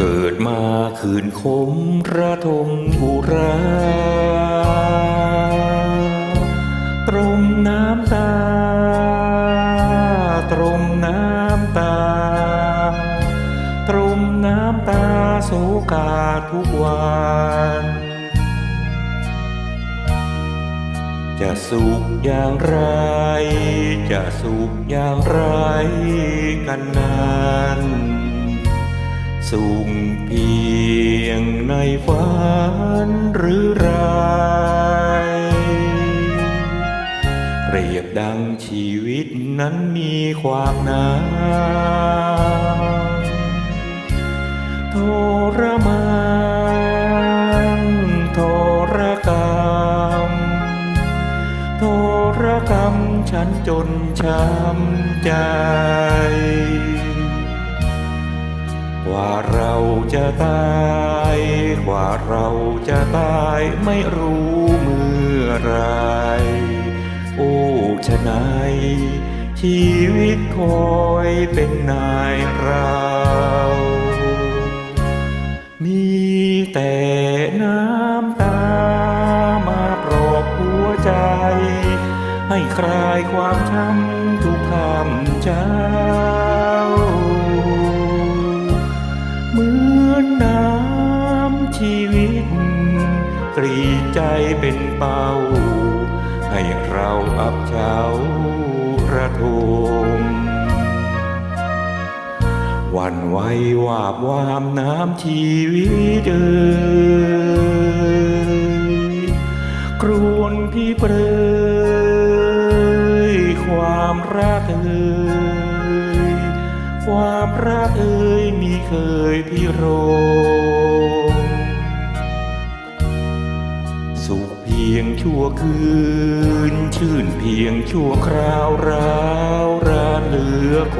เกิดมาคืนคมระทมอุรา ตรมน้ำตา ตรมน้ำตา ตรมน้ำตาโศกาทุกวันจะสุขอย่างไร จะสุขอย่างไรกันนั้น สุขเพียงในฝันหรือไรเรียบดังชีวิตนั้นมีความหนาทรมานทรกรรมทรกรรมฉันจนช้ำใจ กว่าเราจะตายกว่าเราจะตายไม่รู้เมื่อไรโอ้ชะนายชีวิตคอยเป็นนายเรา มีแต่น้ำตามาปลอบหัวใจ ให้คลายความช้ำทุกคำเจ้า มือนน้ำชีวิต กรีดใจเป็นเป้า ให้เราอับเฉาระทมวันไหววาบวามน้ำชีวิตเอ่ยครวนพี่เปรยความรักเอ่ย ความรักเอ่ยมีเคยพี่โรมสุขเพียงชั่วคืน ชื่นเพียงชั่วคราวร้าวรานเหลือค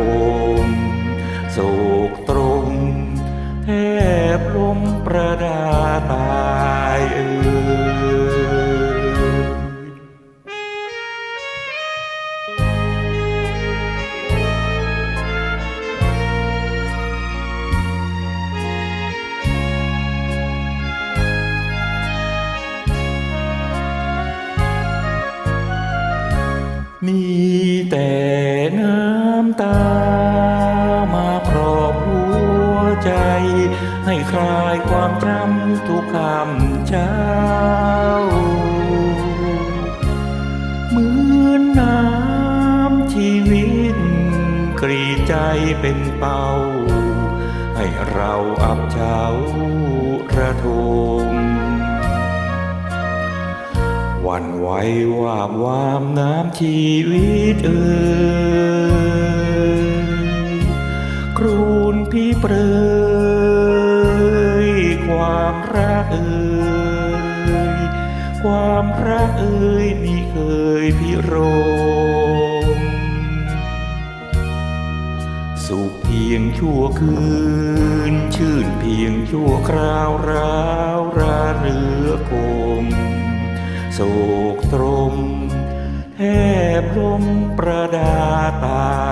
มโศกตรมแทบลมประดาตา แต่น้ำตา มาปลอบหัวใจ ให้คลายความจำทุกคำเช้า เหมือนน้ำชีวิต กรีดใจเป็นเป้าให้เราอับเฉาระทม วันไหววาบวามน้ำชีวิตเอ่ยครูนพี่เปรยความรักเอ่ยความรักเอ่ยมีเคยพี่โรมสุขเพียงชั่วคืน ชื่นเพียงชั่วคราวร้าวราเรือ โศกตรมแทบลมประดาตา